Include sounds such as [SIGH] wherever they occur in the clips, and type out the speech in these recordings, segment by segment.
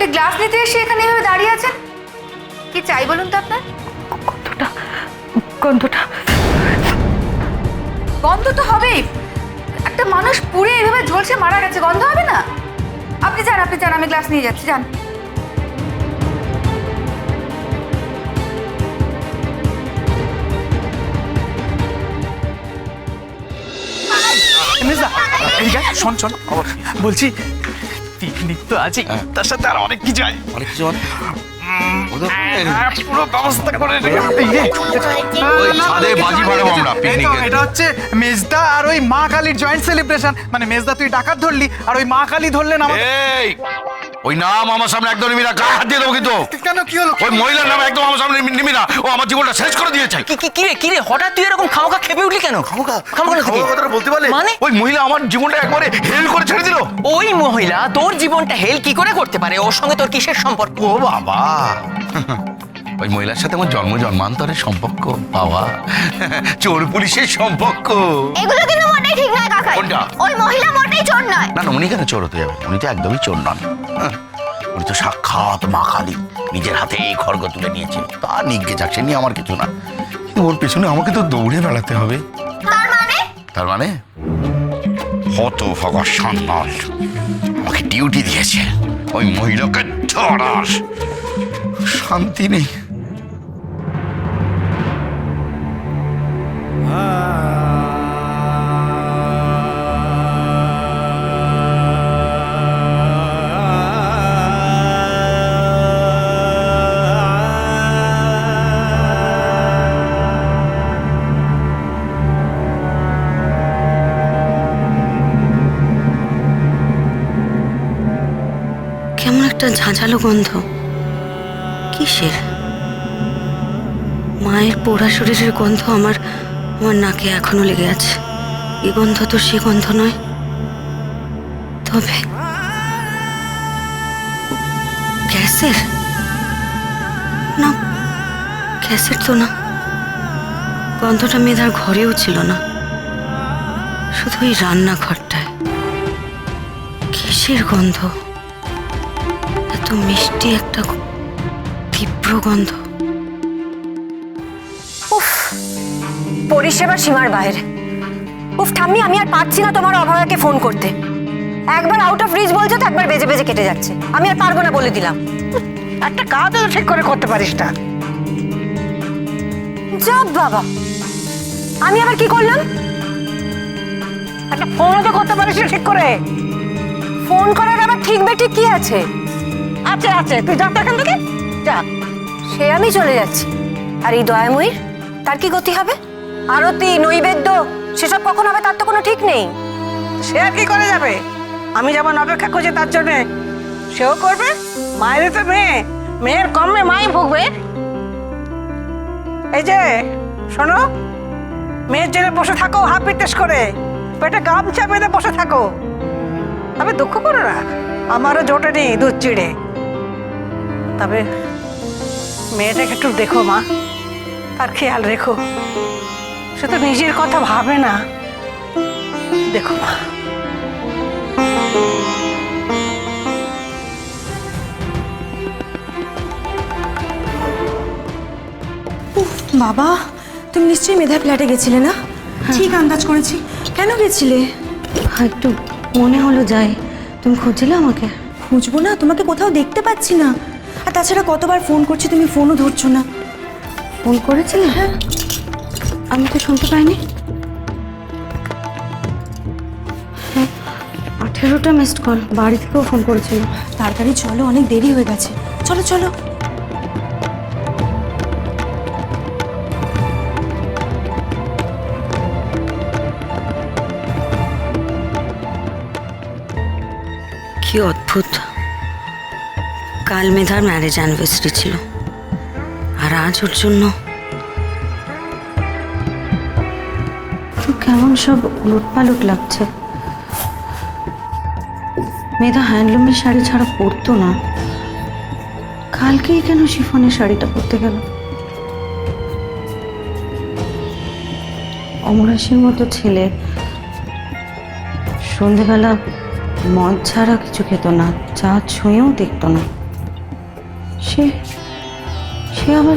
আপনি গ্লাস নিতে এসে এখানে এভাবে দাঁড়িয়ে আছেন? কি চাই বলুন তো আপনার? গন্ধটা গন্ধটা। গন্ধ তো হবেই। একটা মানুষ পুড়ে এভাবে ঝলসে মারা গেছে গন্ধ হবে না? আপনি যান আপনি যান আমি গ্লাস নিয়ে যাচ্ছি যান। শোন শোন বলছি পিকনিক তো আছে তার সাথে আর অনেক কিছু আছে। অনেক কিছু আছে? পুরো ব্যবস্থা করে রে। এই রে, ওই ছাদে বাজি ফাটাবো আমরা পিকনিকে। এটা হচ্ছে মেজদা আর ওই মা কালীর জয়েন্ট সেলিব্রেশন মানে মেজদা তুই ডাকাত ধরলি আর ওই মা কালী ধরলেন এই! ওই নাম আমার সামনে একদম নিবি না গায়ে হাত দিয়ে দেবো কিন্তু? কেন কি হলো? ওই মহিলার নাম একদম আমার সামনে নিবি- না ও আমার জীবনটা শেষ করে দিয়েছে। কি কি কিরে কিরে হঠাৎ তুই এরকম খামোখা খেপে উঠলি কেন? খামোখা? খামোখা কথাটা বলতে পারলে? মানে? ওই মহিলা আমার জীবনটা একবারে হেল করে ছেড়ে দিল। ওই মহিলা তোর জীবনটা হেল কি করে করতে পারে? ওর সঙ্গে তোর কিসের সম্পর্ক? ও বাবা। [LAUGHS] ওই মহিলার সাথে আমার জন্ম জন্মান্তরের সম্পর্ক বাবা। [LAUGHS] চোর পুলিশের সম্পর্ক। এগুলো কিন্তু মোটেই ঠিক নয় কাকা কোনটা? ওই মহিলা মোটেই চোর নয়। না না উনি কেন চোর হতে যাবে? উনি তো একদমই চোর নন। উনি তো সাক্ষাৎ মা কালী নিজের হাতে এই খড়গ তুলে নিয়েছে তা নিজ্ঞে যাক সে নিয়ে আমার কিছু না। কিন্তু ওর পেছনে আমাকে তো দৌড়ে বেড়াতে হবে। তার মানে? তার মানে? হত ভগা সন্ন্যাস আমাকে ডিউটি দিয়েছে। ওই মহিলাকে ধরার। শান্তি নেই। কেমন একটা ঝাঁঝালো গন্ধ। কিসের? মায়ের পোড়া শরীরের গন্ধ আমার আমার নাকে এখনও লেগে আছে। এ গন্ধ তো সে গন্ধ নয়। তবে গ্যাসের? না, গ্যাসের তো না। গন্ধটা মেয়েদার ঘরেও ছিল না। শুধু ওই রান্নাঘরটায়। কিসের গন্ধ? এত মিষ্টি একটা তীব্র গন্ধ। উফ পরিষেবা সীমার বাইরে। উফ ঠাম্মি আমি আর পাচ্ছি না তোমার অভয়াকে ফোন করতে। একবার আউট অফ রিচ বলছো তো একবার বেজে বেজে কেটে যাচ্ছে। আমি আর পারব না বলে দিলাম। একটা কাজও ঠিক করে করতে পারিস না। যাব বাবা। আমি আবার কি করলাম? একটা ফোনও তো করতে পারিস না ঠিক করে। ফোন করার আবার ঠিক বেঠিক কি আছে? আছে আছে। তুই যা এখান থেকে যা সে আমি চলে যাচ্ছি। আর এই দয়াময়ীর, তার কি গতি হবে? আরতি, নৈবেদ্য, সেসব কখন হবে তার তো কোনো ঠিক নেই। সে আর কি করে যাবে? আমি যেমন অপেক্ষা করছি তার জন্যে। সেও করবে মায়ের তো মেয়ে। মেয়ের কমে মাই ভুগবে। এই যে, শোনো, মেয়ের জন্য বসে থাকো হাফ পিটেস করে। পেটে গামছা বেঁধে বসে থাকো। তবে দুঃখ করো না, আমারও জোটে নেই দুধ চিড়ে। তবে মেয়েটাকে একটু দেখো মা। তার খেয়াল রেখো। সে তো নিজের কথা ভাবে না। দেখো মা। বাবা তুমি নিশ্চয়ই মেধা ফ্ল্যাটে গেছিলে না? ঠিক আন্দাজ করেছি। কেন গেছিলে? হ্যাঁ, একটু মনে হলো যাই। তুমি খুঁজছিলে আমাকে? খুঁজবো না তোমাকে কোথাও দেখতে পাচ্ছি না। আর তাছাড়া কতবার ফোন করছি তুমি ফোনও ধরছো না। ফোন করেছিলে? হ্যাঁ। আমি তো শুনতে পাইনি। হ্যাঁ আঠেরোটা মিসড কল বাড়ি থেকেও ফোন করেছিল। তাড়াতাড়ি চলো অনেক দেরি হয়ে গেছে। চলো চলো। কি অদ্ভুত। কাল মেধার ম্যারেজ অ্যানিভার্সারি ছিল। আর আজ ওর জন্য কেমন সব উলটপালট লাগছে? মেধা হ্যান্ডলুমের শাড়ি ছাড়া পরতো না। কালকেই কেন শিফনের শাড়িটা পরতে গেল? অমরাশির মতো ছেলে সন্ধেবেলা মদ ছাড়া কিছু খেত না, চা ছুঁয়েও দেখতো না। সে সে আবার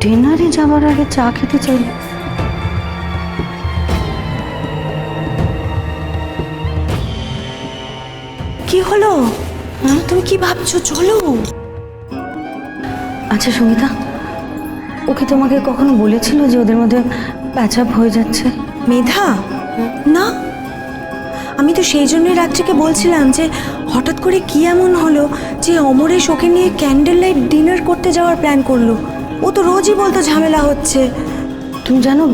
ডিনারে যাওয়ার আগে চা খেতে চাইল কি হলো? হ্যাঁ তুমি কি ভাবছ? চলো। আচ্ছা সঙ্গীতা ও কি তোমাকে কখনো বলেছিল যে ওদের মধ্যে প্যাচ আপ হয়ে যাচ্ছে? মেধা? না। আমি তো সেই জন্যই রাত্রিকে বলছিলাম যে হঠাৎ করে কি এমন হলো যে অমরেশ ওকে নিয়ে ক্যান্ডেল লাইট ডিনার করতে যাওয়ার প্ল্যান করল। ও তো রোজই বলতো ঝামেলা হচ্ছে। তুমি জানো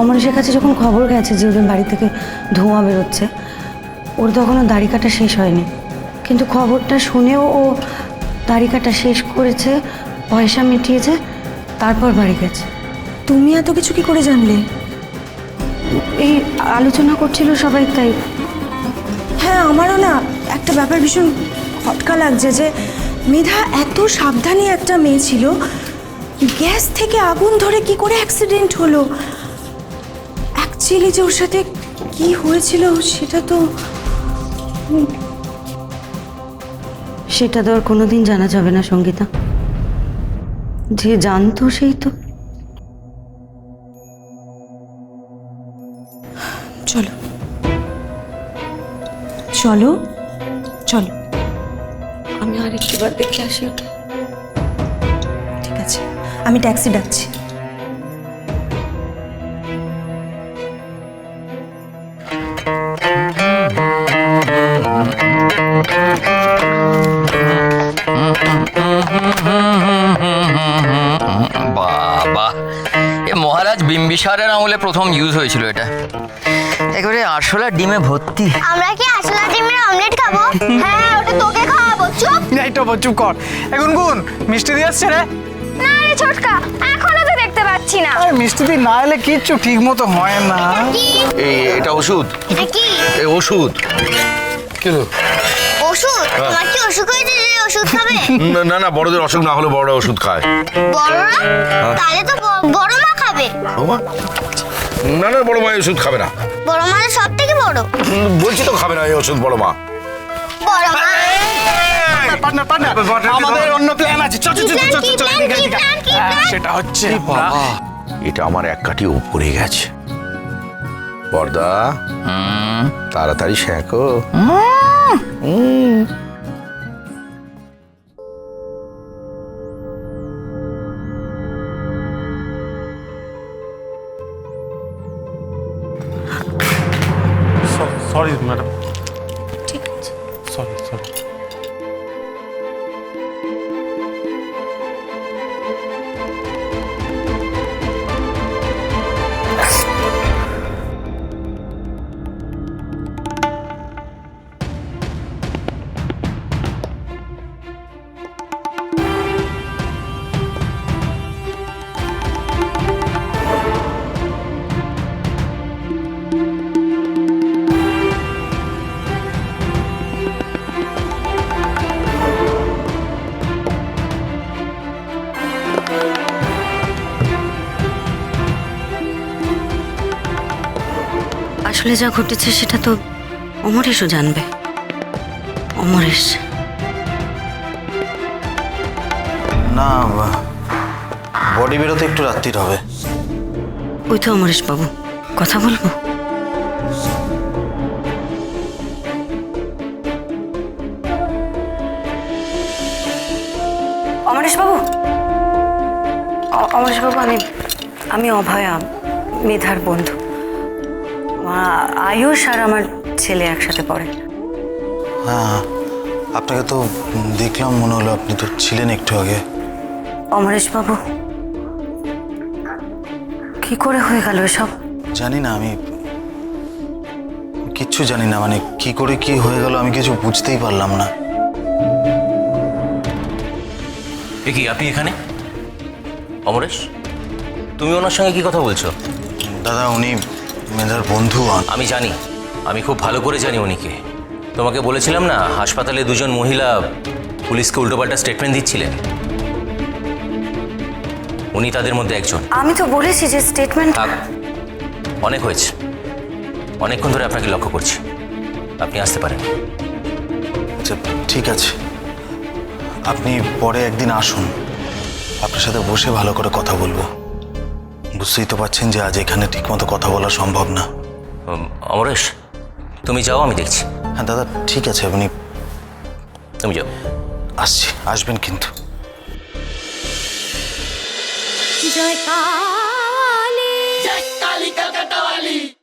অমরেশের কাছে যখন খবর গেছে যে ওদের বাড়ি থেকে ধোঁয়া বেরোচ্ছে ওর তখনও দাড়ি কাটা শেষ হয়নি। কিন্তু খবরটা শুনেও ও দাড়ি কাটা শেষ করেছে পয়সা মিটিয়েছে তারপর বাড়ি গেছে। তুমি এত কিছু কি করে জানলে? এই আলোচনা করছিল সবাই তাই? হ্যাঁ আমারও না একটা ব্যাপার ভীষণ খটকা লাগছে যে মেধা এত সাবধানী একটা মেয়ে ছিল গ্যাস থেকে আগুন ধরে কি করে অ্যাক্সিডেন্ট হলো? অ্যাকচুয়ালি যে ওর সাথে কি হয়েছিল সেটা তো সেটা তো আর কোনোদিন জানা যাবে না সঙ্গীতা। যে জানতো সেই তো। চলো চলো। আমি আর আরেকটিবার দেখে আসি ঠিক আছে আমি ট্যাক্সি ডাকছি। বাবা এ মহারাজ বিম্বিসারের আমলে প্রথম ইউজ হয়েছিল এটা। একেবারে আরশোলা ডিমে ভর্তি। আমরা কি আসলা ডিমের অমলেট খাব? হ্যাঁ ওটা তোকে খাওয়াবো। চুপ। এই তো চুপ কর। এখন গুন মিষ্টি দিয়ে আসছে রে। না রে ছোটকা এখনও তো দেখতে পাচ্ছি না। আরে মিষ্টি দিয়ে না এলে কিচ্ছু ঠিক মতো হয় না। এই এটা ওষুধ। কি? এই ওষুধ। কি ওষুধ? তোমার কি অসুখ হয়েছে যে ওষুধ খাবে? না, না না বড়দের অসুখ না হলে বড় ওষুধ খায়। বড়রা? তাহলে তো বড় মা খাবে? না না বড় মা এই ওষুধ খাবে না। বড় মা সব থেকে বড়? বলছি তো খাবে না এই ওষুধ বড় মা। বড় মা? আমাদের অন্য প্ল্যান আছে। চল চল চল চল? সেটা হচ্ছে। এটা আমার এক কাঠি উপরে গেছে। বর্দা তাড়াতাড়ি শেখো 자 আসলে যা ঘটেছে সেটা তো অমরেশও জানবে। অমরেশ। না বডি বেরোতে একটু রাত্রির হবে। ওই তো অমরেশ বাবু কথা বলব? অমরেশ বাবু? অমরেশ বাবু আমি আমি অভয়া মেধার বন্ধু। আয়ুষ আর আমার ছেলে একসাথে পড়ে। হ্যাঁ আপনাকে তো দেখলাম মনে হলো আপনি তো ছিলেন একটু আগে। অমরেশ বাবু কি করে হয়ে গেল এসব? জানি না আমি কিচ্ছু জানি না মানে কি করে কি হয়ে গেল আমি কিছু বুঝতেই পারলাম না। এ কি আপনি এখানে? অমরেশ তুমি ওনার সঙ্গে কি কথা বলছো? দাদা উনি মেধার বন্ধু আমি জানি। আমি খুব ভালো করে জানি উনিকে। তোমাকে বলেছিলাম না হাসপাতালে দুজন মহিলা পুলিশকে উল্টোপাল্টা স্টেটমেন্ট দিচ্ছিলেন। উনি তাদের মধ্যে একজন। আমি তো বলেছি যে স্টেটমেন্ট অনেক হয়েছে। অনেকক্ষণ ধরে আপনাকে লক্ষ্য করছি। আপনি আসতে পারেন। আচ্ছা ঠিক আছে। আপনি পরে একদিন আসুন। আপনার সাথে বসে ভালো করে কথা বলব। বুঝতেই তো পারছেন যে আজ এখানে ঠিকমতো কথা বলা সম্ভব না। অমরেশ তুমি যাও আমি দেখছি। হ্যাঁ দাদা ঠিক আছে আপনি তুমি যাও। আসছি আসবেন কিন্তু। জয় কালী। জয় কালী